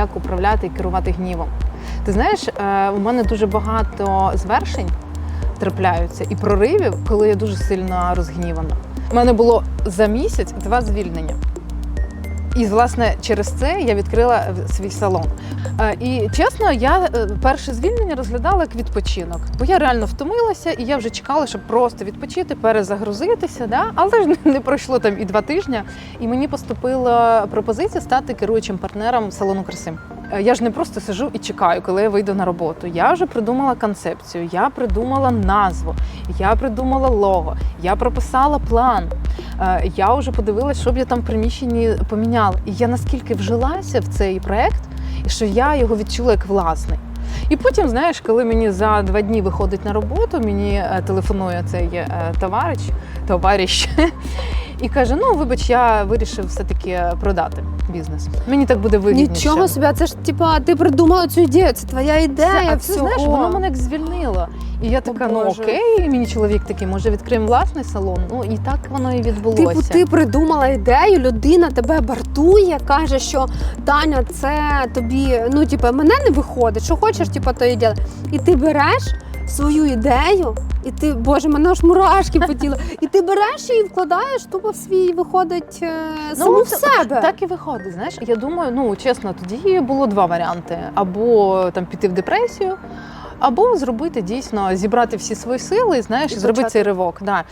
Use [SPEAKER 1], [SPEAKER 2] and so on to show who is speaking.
[SPEAKER 1] як управляти і керувати гнівом. Ти знаєш, е, у мене дуже багато звершень трапляються і проривів, коли я дуже сильно розгнівана. У мене було за місяць два звільнення. І власне через це я відкрила свій салон. Е, І чесно, я е, перше звільнення розглядала як відпочинок, бо я реально втомилася, і я вже чекала, щоб просто відпочити, перезагрузитися. Да? Але ж не пройшло там і два тижні. І мені поступила пропозиція стати керуючим партнером салону краси. Е, Я ж не просто сижу і чекаю, коли я вийду на роботу. Я вже придумала концепцію, я придумала назву, я придумала лого, я прописала план. Е, Я вже подивилася, що б я там в приміщенні поміняла. І я наскільки вжилася в цей проект, що я його відчула як власний. І потім, знаєш, коли мені за два дні виходить на роботу, мені е, телефонує цей е, товариш, товариш і каже: Ну, вибач, я вирішив все-таки продати бізнес. Мені так буде вигідніше.
[SPEAKER 2] Нічого собі, а це ж типа ти придумала цю ідею, це твоя
[SPEAKER 1] Це,
[SPEAKER 2] ідея.
[SPEAKER 1] а це
[SPEAKER 2] всього.
[SPEAKER 1] знаєш, воно мене як звільнило. І я така, ну
[SPEAKER 2] Боже.
[SPEAKER 1] окей, і мені чоловік такий, може відкриємо власний салон. Ну і так воно і відбулося.
[SPEAKER 2] Типу, ти придумала ідею, людина тебе бартує, каже, що Таня, це тобі, ну типу, мене не виходить, що хочеш, типу, то і діла. І ти береш свою ідею, і ти, боже, мене аж мурашки по тілу. І ти береш її і вкладаєш тупо в свій, виходить, саму ну,
[SPEAKER 1] в
[SPEAKER 2] себе.
[SPEAKER 1] Так і виходить. Знаєш, я думаю, ну чесно, тоді було два варіанти: або там піти в депресію. Або зробити дійсно зібрати всі свої сили, знаєш,
[SPEAKER 2] І
[SPEAKER 1] і зробити
[SPEAKER 2] почати.
[SPEAKER 1] цей ривок. Да.